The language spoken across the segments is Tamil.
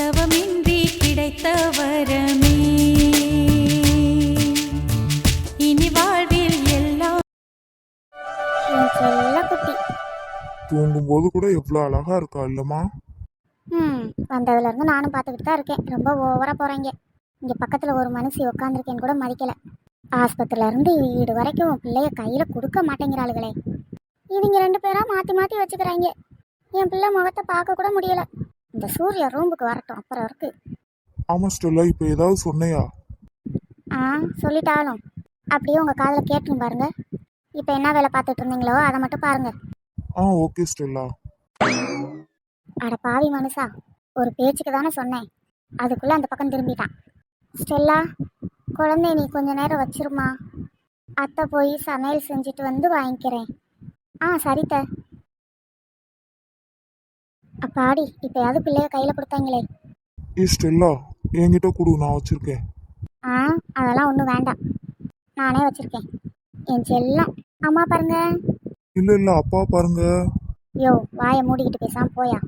தவமின்றி கிடைத்த வரமே இனி வாழ்வில் எல்லாம் தூங்கும்போது கூட எவ்வளோ அழகா இருக்கா இல்லம்மா? ம் வந்ததுலேருந்து நானும் பார்த்துக்கிட்டு தான் இருக்கேன். ரொம்ப ஓவராக போகிறீங்க இங்கே பக்கத்தில் ஒரு மனுஷி உட்காந்துருக்கேன்னு கூட மதிக்கல. ஆஸ்பத்திரியிலேருந்து வீடு வரைக்கும் உன் பிள்ளைய கையில் கொடுக்க மாட்டேங்கிறாளுகளே. இவங்க ரெண்டு பேரா மாற்றி மாற்றி வச்சுக்கிறாங்க. என் பிள்ளை முகத்தை பார்க்க கூட முடியல. இந்த சூர்யா ரூமுக்கு வரட்டும் அப்புறம் இருக்கு. ஆமா ஸ்டெல்லா இப்போ ஏதாவது சொன்னையா? ஆ சொல்லிட்டாலும். அப்படியே உங்கள் காதில் கேட்டுரும் பாருங்க. இப்போ என்ன வேலை பார்த்துட்டு இருந்தீங்களோ அதை மட்டும் பாருங்க. ஆ ஓகே ஸ்டெல்லா. அட பாவி மனுஷா ஒரு பேச்சுக்கு தானே சொன்னேன். அதுக்குள்ளே அந்த பக்கம் திரும்பிட்டான். ஸ்டெல்லா குழந்தைய நீ கொஞ்ச நேரம் வச்சிருமா? அத்தை போய் சமையல் செஞ்சுட்டு வந்து வாங்கிக்கிறேன். ஆ சரித்த. அப்பாடி இப்போயாவது பிள்ளைய கையில் கொடுத்தாங்களே. ஏ ஸ்டெல்லா என்கிட்ட கொடு நான் வச்சிருக்கேன். ஆ அதெல்லாம் ஒன்றும் வேண்டாம். நானே வச்சிருக்கேன். என் செல்லம் அம்மா பாருங்க. இல்ல இல்ல அப்பா பாருங்க. யோ வாயை மூடிக்கிட்டு பேசாம போயா?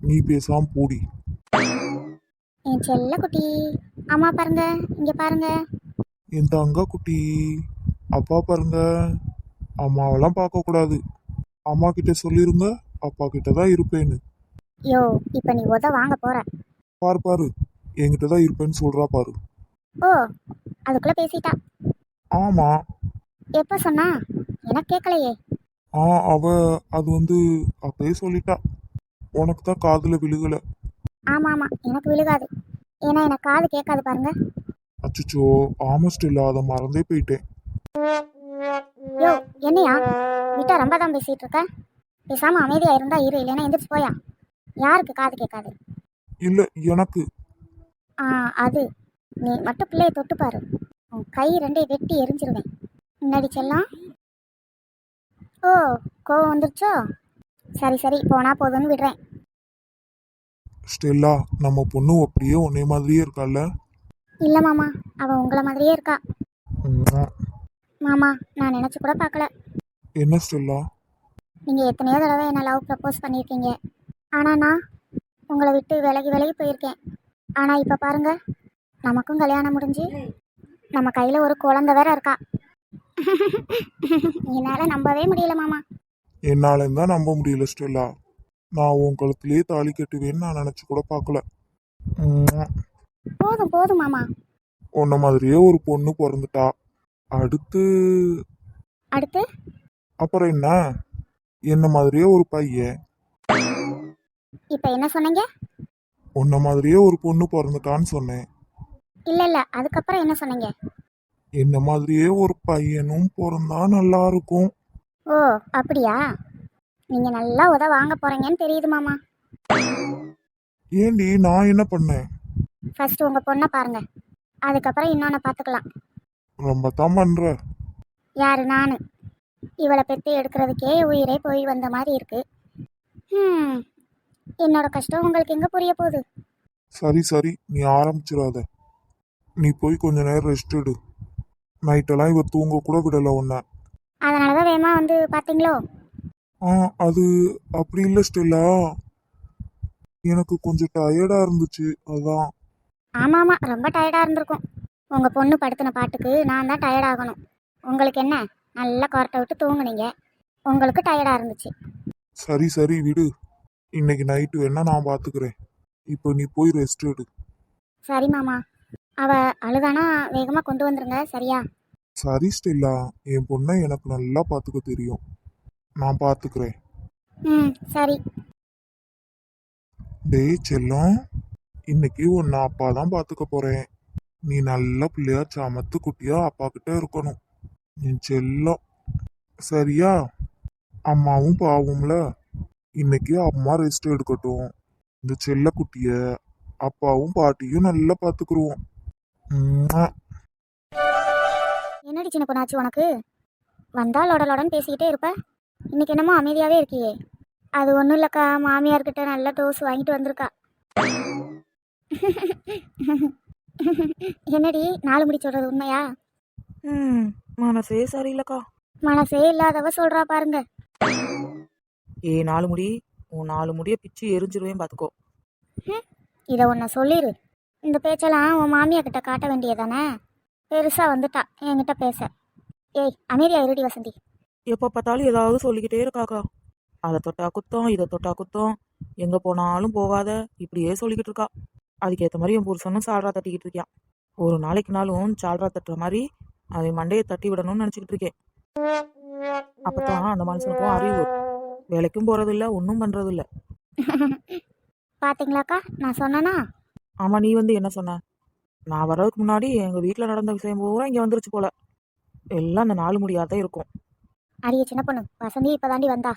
நீ பேசாம போடி. என் செல்ல குட்டி அம்மா பாருங்க இங்கே பாருங்க. என் தங்க குட்டி அப்பா பாருங்க. அம்மாவெல்லாம் பார்க்க கூடாது அம்மா கிட்ட சொல்லிருங்க அப்பா கிட்ட தான் இருப்பேன்னு. யோ இப்போ நீ உத வாங்க போற. பாரு பாரு. என்கிட்ட தான் இருப்பேன்னு சொல்றா பாரு. ஓ அதுக்குள்ள பேசிட்டா. ஆமா. எப்ப சொன்னா? எனக்கு கேட்கலையே ஆ அவ அது வந்து அப்பயே சொல்லிட்டா. உனக்கு தான் காதுல விழுகல. ஆமா ஆமா. எனக்கு விழுகாது. ஏன்னா எனக்கு காது கேட்காது பாருங்க. அச்சச்சோ ஆமஸ்ட் இல்லாத மறந்தே போயிட்டேன். யோ என்னையா? விட்டா ரொம்ப தான் பேசிட்டு இருக்க? பேசாம அமைதியா இருந்தா இரு இல்லைன்னா எந்திரிச்சு போயா? யாருக்கு காது கேட்காது? இல்ல எனக்கு. ஆ அது. நீ மட்டும் பிள்ளைய தொட்டு பாரு. உன் கை ரெண்டையும் வெட்டி எரிஞ்சிருவேன். முன்னாடி செல்லாம். ஓ கோவம் வந்துருச்சோ? சரி சரி போனா போதும்னு விடுறேன். ஸ்டெல்லா நம்ம பொண்ணு அப்படியே உன்னை மாதிரியே இருக்கால்ல இல்ல மாமா. அவ உங்களை மாதிரியே இருக்கா. உம். மாமா நான் நினைச்சு கூட பார்க்கல. என்ன ஸ்டெல்லா? நீங்க எத்தனையோ தடவை என்ன லவ் ப்ரப்போஸ் பண்ணியிருக்கீங்க. ஆனா நான் உங்களை விட்டு விலகி விலகி போயிருக்கேன். ஆனா இப்ப பாருங்க நமக்கும் கல்யாணம் முடிஞ்சு நம்ம கையில ஒரு குழந்தை வேற இருக்கா? என்னால நம்பவே முடியல மாமா. என்னால தான் நம்ப முடியல ஸ்டெல்லா. நான் உன் கழுத்திலேயே தாலி கட்டுவேன்னு நான் நினைச்சு கூட பார்க்கல. போதும் போதும் மாமா. உன்ன மாதிரியே ஒரு பொண்ணு பிறந்துட்டா. அடுத்து? அடுத்து? அப்புறம் என்ன? என்ன மாதிரியே ஒரு பையன். இப்ப என்ன சொன்னீங்க? உன்ன மாதிரியே ஒரு பொண்ணு பிறந்துட்டான்னு சொன்னேன். இல்ல இல்ல. அதுக்கப்புறம் என்ன சொன்னீங்க? என்ன மாதிரியே ஒரு பையனும் பிறந்தா நல்லா இருக்கும் ஓ அப்படியா? நீங்க நல்லா உத வாங்க போறீங்கன்னு தெரியுது மாமா. ஏண்டி நான் என்ன பண்ணேன்? ஃபர்ஸ்ட் உங்க பொண்ணை பாருங்க. அதுக்கப்புறம் இன்னொன்னு பார்த்துக்கலாம் ரொம்ப தான் பண்ற. யாரு நானு? இவளை பெற்று எடுக்கிறதுக்கே உயிரே போய் வந்த மாதிரி இருக்கு. ஹம், என்னோட கஷ்டம் உங்களுக்கு எங்க புரிய போகுது? சரி சரி. நீ ஆரம்பிச்சிடாத. நீ போய் கொஞ்ச நேரம் ரெஸ்ட் எடு. நைட்டெல்லாம் இவ தூங்க கூட விடல உன்னை. அதனாலதான் வேமா வந்து பாத்தீங்களோ? ஆ அது அப்படி இல்லை ஸ்டெல்லா. எனக்கு கொஞ்சம் டயர்டா இருந்துச்சு அதான். ஆமா ஆமா ரொம்ப டயர்டா இருந்திருக்கும். உங்க பொண்ணு படுத்தின பாட்டுக்கு நான் தான் டயர்ட் ஆகணும். உங்களுக்கு என்ன? நல்லா கொரட்டை விட்டு தூங்குனீங்க. உங்களுக்கு டயர்டா இருந்துச்சு. சரி சரி விடு. இன்னைக்கு நைட்டு வேணா நான் பாத்துக்கிறேன். இப்போ நீ போய் ரெஸ்ட் எடு. சரி மாமா. அவ அழுதானா? வேகமா கொண்டு வந்துருங்க சரியா? சரி ஸ்டெல்லா என் பொண்ணை எனக்கு நல்லா பாத்துக்க தெரியும். நான் பாத்துக்கிறேன். ம் சரி. டேய் செல்லம் இன்னைக்கு உன்னை அப்பா தான் பாத்துக்க போறேன். நீ நல்ல பிள்ளையா சமத்து குட்டியா அப்பா கிட்ட இருக்கணும். என் செல்லம். சரியா? அம்மாவும் பாவம்ல. இன்னைக்கு அம்மா ரெஸ்ட் எடுக்கட்டும். இந்த செல்ல குட்டிய அப்பாவும் பாட்டியும் நல்லா பாத்துக்குருவோம். உம்மா. என்னடி சின்ன பொண்ணாச்சு உனக்கு? வந்தா லொடலொடன்னு பேசிக்கிட்டே இருப்ப. இன்னைக்கு என்னமோ அமைதியாவே இருக்கியே. அது ஒன்றும் இல்லைக்கா மாமியார்கிட்ட நல்ல டோஸ் வாங்கிட்டு வந்திருக்கா. என்னடி நாலு முடி சொல்றது உண்மையா? ம் மனசே சரியில்லைக்கா. மனசே இல்லாதவ சொல்றா பாருங்க. ஏ நாலு முடி உன் நாலு முடியை பிச்சு எரிஞ்சிருவேன் பார்த்துக்கோ இதை ஒன்று சொல்லிடு இந்த பேச்செல்லாம் உன் மாமியா கிட்ட காட்ட வேண்டியதானே? பெருசாக வந்துட்டா என்கிட்ட பேச. ஏய் அமைதியா இருடி வசந்தி. எப்போ பார்த்தாலும் ஏதாவது சொல்லிக்கிட்டே இருக்காக்கா. அதை தொட்டா குத்தம் இதை தொட்டா குத்தம். எங்கே போனாலும் போகாத இப்படியே சொல்லிக்கிட்டு இருக்கா. அதுக்கேற்ற மாதிரி என் புருஷனும் சால்ரா தட்டிக்கிட்டு இருக்கான் ஒரு நாளைக்கு நாளும் சால்ரா தட்டுற மாதிரி அவன் மண்டையை தட்டி விடணும்னு நினச்சிக்கிட்டு இருக்கேன். அப்பதான் அந்த மனுஷனுக்கும் அறிவு. வேலைக்கும் போகிறதில்ல ஒன்றும் பண்ணுறதில்ல பாத்தீங்களாக்கா? நான் சொன்னேனா? ஆமாம் நீ வந்து என்ன சொன்ன? நான் வர்றதுக்கு முன்னாடி எங்கள் வீட்டில் நடந்த விஷயம் பூரா இங்கே வந்துருச்சு போல. எல்லாம் அந்த நாலு முடியாதான் இருக்கும். அடியே சின்ன பொண்ணு வசந்தி இப்பதாண்டி வந்தா.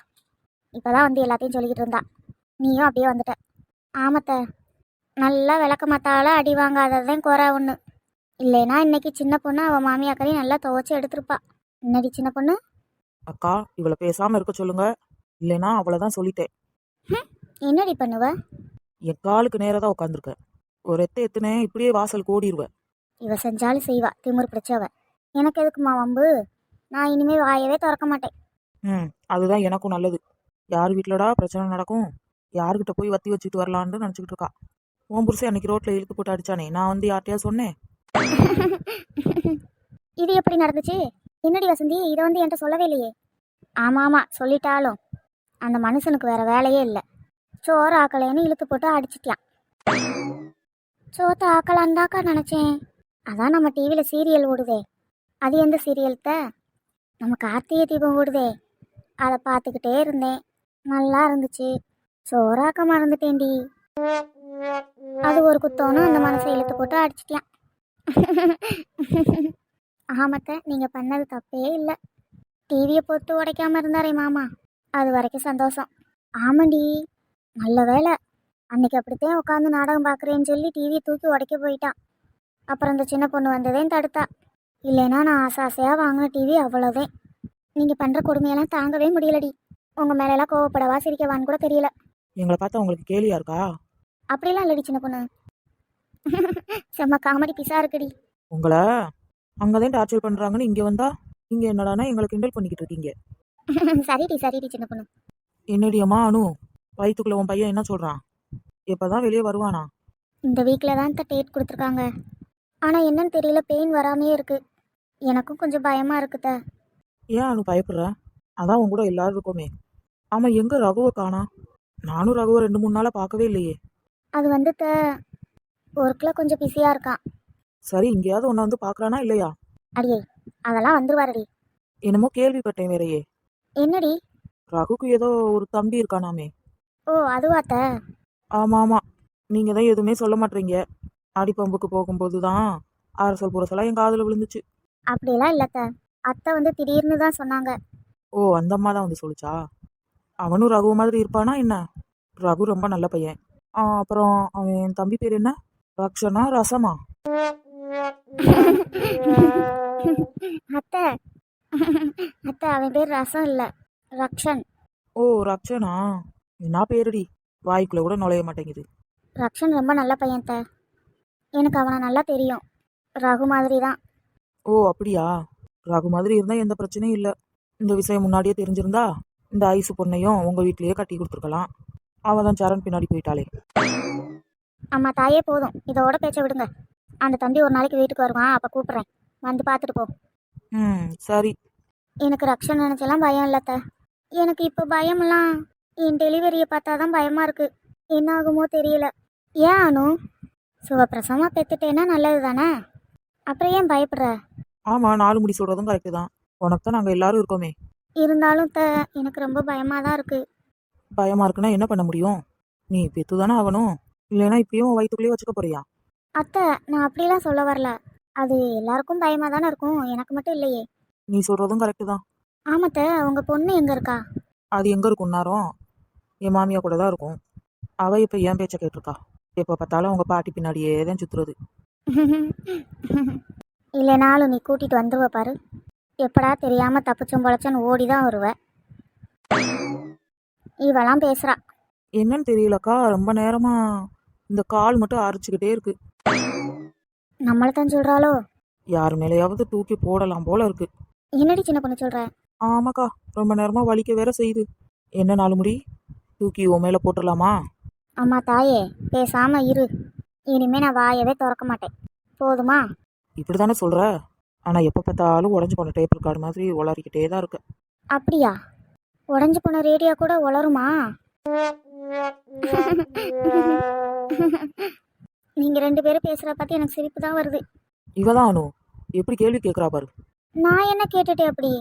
இப்பதான் வந்து எல்லாத்தையும் சொல்லிக்கிட்டு இருந்தா. நீயும் அப்படியே வந்துட்ட. ஆமத்த நல்லா விளக்க மாத்தால அடி வாங்காததான் குறை ஒன்று இல்லைனா இன்னைக்கு சின்ன பொண்ணு அவள் மாமியாக்கரையும் நல்லா துவைச்சு எடுத்திருப்பா. என்னடி சின்ன பொண்ணு? அக்கா இவளை பேசாமல் இருக்க சொல்லுங்க. இல்லைன்னா அவ்வளோதான் சொல்லிட்டேன். என்னடி பண்ணுவ? என் காலுக்கு நேராக தான் உட்காந்துருக்கேன் ஒரு எத்த எத்துனே இப்படியே வாசல் ஓடிடுவேன் இவ செஞ்சாலும் செய்வா திமிரு பிடிச்சவ. எனக்கு எதுக்குமா வம்பு? நான் இனிமே வாயவே திறக்க மாட்டேன். ம் அதுதான் எனக்கும் நல்லது. யார் வீட்டிலடா பிரச்சனை நடக்கும்? யார்கிட்ட போய் வத்தி வச்சுட்டு வரலான்னு நினச்சிக்கிட்டு இருக்கா. உன் புருஷன் அன்னைக்கு ரோட்டில் இழுத்து போட்டு அடிச்சானே நான் வந்து யார்ட்டையா சொன்னேன்? இது எப்படி நடந்துச்சு? என்னடி வசந்தி இதை வந்து என்கிட்ட சொல்லவே இல்லையே. ஆமாம் ஆமாம் சொல்லிட்டாலும். அந்த மனுஷனுக்கு வேற வேலையே இல்லை. சோறு ஆக்கலைன்னு இழுத்து போட்டு அடிச்சிட்டான் சோத்த ஆக்கலான்தாக்கா நினச்சேன். அதான் நம்ம டிவியில் சீரியல் ஓடுதே. அது எந்த சீரியல்த்த நம்ம கார்த்திகை தீபம் ஓடுதே. அதை பார்த்துக்கிட்டே இருந்தேன். நல்லா இருந்துச்சு. சோறாக்க மறந்துட்டேன்டி. அது ஒரு குத்தோன்னு அந்த மனசை இழுத்து போட்டு அடிச்சிட்டியான் ஆமத்த நீங்கள் பண்ணது தப்பே இல்லை. டிவியை போட்டு உடைக்காம இருந்தாரே மாமா. அது வரைக்கும் சந்தோஷம். ஆமாண்டி நல்ல வேலை அன்னைக்கு அப்படித்தான் உட்காந்து நாடகம் பார்க்குறேன்னு சொல்லி டிவியை தூக்கி உடைக்க போயிட்டான். அப்புறம் இந்த சின்ன பொண்ணு வந்ததையும் தடுத்தா. இல்லைன்னா நான் ஆசை ஆசையாக வாங்கின டிவி அவ்வளோதான் நீங்கள் பண்ணுற கொடுமையெல்லாம் தாங்கவே முடியலடி. உங்கள் மேலெல்லாம் கோவப்படவா சிரிக்கவான்னு கூட தெரியல. எங்களை பார்த்தா உங்களுக்கு கேலியா இருக்கா? அப்படிலாம் இல்லடி சின்ன பொண்ணு. செம்ம காமெடி பிசா இருக்குடி. உங்களை அங்கே தான் டார்ச்சர் பண்ணுறாங்கன்னு இங்கே வந்தா இங்கே என்னடானா எங்களை கிண்டல் பண்ணிக்கிட்டு இருக்கீங்க. சரிடி சரிடி சின்ன பொண்ணு. என்னடியம்மா அனு? வயிற்றுக்குள்ள உன் பையன் என்ன சொல்கிறான் எப்போதான் வெளியே வருவானா? இந்த வீக்கில் தான் டேட் கொடுத்துருக்காங்க. ஆனால் என்னன்னு தெரியல பெயின் வராமையே இருக்கு. எனக்கும் கொஞ்சம் பயமாக இருக்குத ஏன் அனு பயப்படுற? அதான் உன் கூட எல்லாரும் இருக்கோமே. ஆமாம் எங்கே ரகுவை காணா? நானும் ரகுவை ரெண்டு மூணு நாளாக பார்க்கவே இல்லையே. அது வந்து த ஒர்க்கில் கொஞ்சம் பிஸியாக இருக்கான். சரி இங்கேயாவது உன்னை வந்து பார்க்குறானா இல்லையா? அடியே அதெல்லாம் வந்துருவாரடி. என்னமோ கேள்விப்பட்டேன் வேறையே. என்னடி? ரகுக்கு ஏதோ ஒரு தம்பி இருக்கானாமே. ஓ அதுவாத்த? ஆமாம். ஆமாம் நீங்கள் தான் எதுவுமே சொல்ல மாட்டீங்க. அடிப்பம்புக்கு போகும்போது தான் அரசல் புரசலாக என் காதில் விழுந்துச்சு. அப்படிலாம் இல்லத்த. அத்தை வந்து திடீர்னு தான் சொன்னாங்க. ஓ அந்த அம்மா தான் வந்து சொல்லுச்சா? அவனும் ரகு மாதிரி இருப்பானா என்ன? ரகு ரொம்ப நல்ல பையன். ஆ, அப்புறம் அவன் தம்பி பேர் என்ன? ரக்ஷனா ரசமா? அத்தை அத்தை அவன் பேர் ரசம் இல்லை. ரக்ஷன். ஓ ரக்ஷனா? என்ன பேருடி? வாய்க்குள்ள கூட நுழைய மாட்டேங்குது. ரக்ஷன் ரொம்ப நல்ல பையன் எனக்கு அவனை நல்லா தெரியும். ரகு மாதிரி தான் ஓ அப்படியா? ரகு மாதிரி இருந்தால் எந்த பிரச்சனையும் இல்லை. இந்த விஷயம் முன்னாடியே தெரிஞ்சிருந்தா இந்த ஐசு பொண்ணையும் உங்கள் வீட்லயே கட்டி கொடுத்துருக்கலாம். அவள் தான் சரண் பின்னாடி போயிட்டாளே. அம்மா தாயே போதும். இதோட பேச்ச விடுங்க. அந்த தம்பி ஒரு நாளைக்கு வீட்டுக்கு வருவான் அப்போ கூப்பிட்றேன். வந்து பார்த்துட்டு போ. ம் சரி. எனக்கு ரக்ஷன் நினச்செல்லாம் பயம் இல்லத்த எனக்கு இப்போ பயமெல்லாம் என் டெலிவரியை பார்த்தா தான் பயமாக இருக்கு. என்ன ஆகுமோ தெரியல. ஏன் அனு? சுகப்பிரசவமாக பெற்றுட்டேன்னா நல்லது தானே அப்புறம் ஏன் பயப்படுற? ஆமாம் நாலு முடி சொல்கிறதும் கரெக்டு தான். உனக்கு தான் நாங்கள் எல்லாரும் இருக்கோமே. இருந்தாலும் த எனக்கு ரொம்ப பயமாக தான் இருக்குது பயமாக இருக்குன்னா என்ன பண்ண முடியும்? நீ பெத்து தானே ஆகணும். இல்லைன்னா இப்பயும் வயிற்றுக்குள்ளேயே வச்சுக்க போறியா? அத்தை நான் அப்படிலாம் சொல்ல வரல. அது எல்லாருக்கும் பயமாக தானே இருக்கும். எனக்கு மட்டும் இல்லையே. நீ சொல்கிறதும் கரெக்டு தான். ஆமாத்த உங்கள் பொண்ணு எங்கே இருக்கா? அது எங்கே இருக்கும் நேரம் என் மாமியா கூட தான் இருக்கும். அவள் இப்போ என் பேச்சை கேட்டிருக்கா. எப்போ பார்த்தாலும் அவங்க பாட்டி பின்னாடியே தான் சுற்றுறது இல்லைனாலும் நீ கூட்டிட்டு வந்துருவ பாரு. எப்படா தெரியாம தப்பிச்சும் பொழைச்சன்னு ஓடி தான் வருவ. இவெல்லாம் பேசுறா. என்னன்னு தெரியலக்கா ரொம்ப நேரமாக இந்த கால் மட்டும் அரைச்சிக்கிட்டே இருக்கு. நம்மள தான் சொல்றாளோ? யார் மேலேயாவது தூக்கி போடலாம் போல இருக்கு. என்னடி சின்ன பொண்ணு சொல்ற? ஆமாக்கா ரொம்ப நேரமாக வலிக்க வேற செய்யுது. என்ன நாலு முடி தூக்கி உன் மேலே போட்டுடலாமா? அம்மா தாயே பேசாம இரு. இனிமே நான் வாயவே திறக்க மாட்டேன். போதுமா? இப்படி தானே சொல்கிற ஆனால் எப்போ பார்த்தாலும் உடஞ்சி போன டேப் கார்டு மாதிரி உளறிக்கிட்டே தான் இருக்கு. அப்படியா? உடஞ்சு போன ரேடியோ கூட உளருமா? நீங்க ரெண்டு பேரும் பேசுற பார்த்து எனக்கு சிரிப்பு தான் வருது. இவ தான் அனு. எப்படி கேள்வி கேட்குறா பாரு. நான் என்ன கேட்டுட்டேன் அப்படி?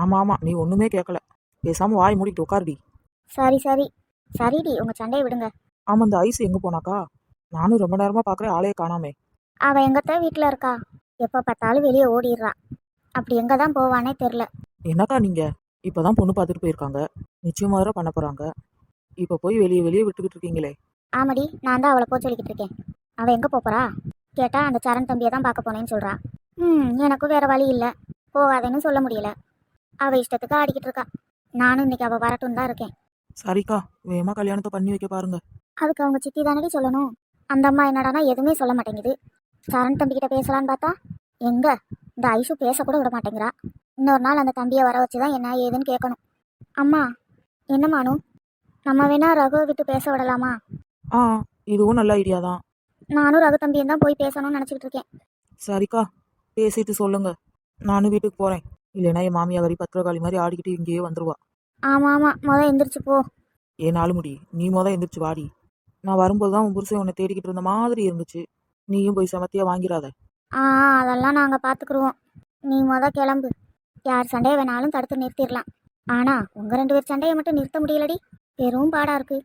ஆமாம் ஆமாம் நீ ஒன்றுமே கேட்கல. பேசாமல் வாய் மூடிட்டு உட்காருடி. சரி சரி. சரிடி உங்க சண்டையை விடுங்க. ஆமாம் இந்த ஐஸ் எங்கே போனாக்கா? நானும் ரொம்ப நேரமாக பார்க்குறேன் ஆளையே காணாமே. அவ எங்கத்த வீட்டில் இருக்கா? எப்போ பார்த்தாலும் வெளியே ஓடிடுறா. அப்படி எங்கே தான் போவானே தெரில என்னக்கா நீங்கள் இப்போ தான் பொண்ணு பார்த்துட்டு போயிருக்காங்க. நிச்சயமாக வேற பண்ண போகிறாங்க இப்போ போய் வெளியே வெளியே விட்டுக்கிட்டு இருக்கீங்களே. ஆமாடி நான் தான் அவளை போக சொல்லிக்கிட்டு இருக்கேன். அவள் எங்கே போறா? கேட்டால் அந்த சரண் தம்பியை தான் பார்க்க போனேன்னு சொல்கிறா ம் எனக்கும் வேற வழி இல்லை. போகாதேன்னு சொல்ல முடியல. அவள் இஷ்டத்துக்கு ஆடிக்கிட்டு இருக்கா. நானும் இன்னைக்கு அவள் வரட்டும் தான் இருக்கேன். சரிக்கா வேகமாக கல்யாணத்தை பண்ணி வைக்க பாருங்க. அதுக்கு அவங்க சித்தி தானடி சொல்லணும்? அந்த அம்மா என்னடானா எதுவுமே சொல்ல மாட்டேங்குது. சரண் தம்பிக்கிட்ட பேசலான்னு பார்த்தா எங்க? இந்த ஐஷு பேசக்கூட விட மாட்டேங்கிறா. இன்னொரு நாள் அந்த தம்பியை வர வச்சு தான் என்ன ஏதுன்னு கேட்கணும். அம்மா என்ன மானு? நம்ம வேணா ரகுவை விட்டு பேச விடலாமா? ஆ இதுவும் நல்ல ஐடியா தான். நானும் ரகு தம்பியும் தான் போய் பேசணும்னு நினச்சிக்கிட்டு இருக்கேன். சரிக்கா பேசிட்டு சொல்லுங்க. நானும் வீட்டுக்கு போகிறேன் இல்லைன்னா என் மாமியா வரி பத்திரகாளி மாதிரி ஆடிக்கிட்டு இங்கேயே வந்துருவா. ஆமாம் ஆமாம் முத எந்திரிச்சு போ. ஏன் நாலு முடி. நீ மொதல் எந்திரிச்சு வாடி. நான் வரும்போது தான் உன் புருஷன் உன்னை தேடிக்கிட்டு இருந்த மாதிரி இருந்துச்சு. நீயும் போய் சமத்தியா வாங்கிடாத. ஆ அதெல்லாம் நாங்கள் பார்த்துக்குருவோம் நீ முத கிளம்பு. யார் சண்டையை வேணாலும் தடுத்து நிறுத்திடலாம். ஆனால் உங்கள் ரெண்டு பேர் சண்டையை மட்டும் நிறுத்த முடியலடி. பெரும் பாடாக இருக்கு.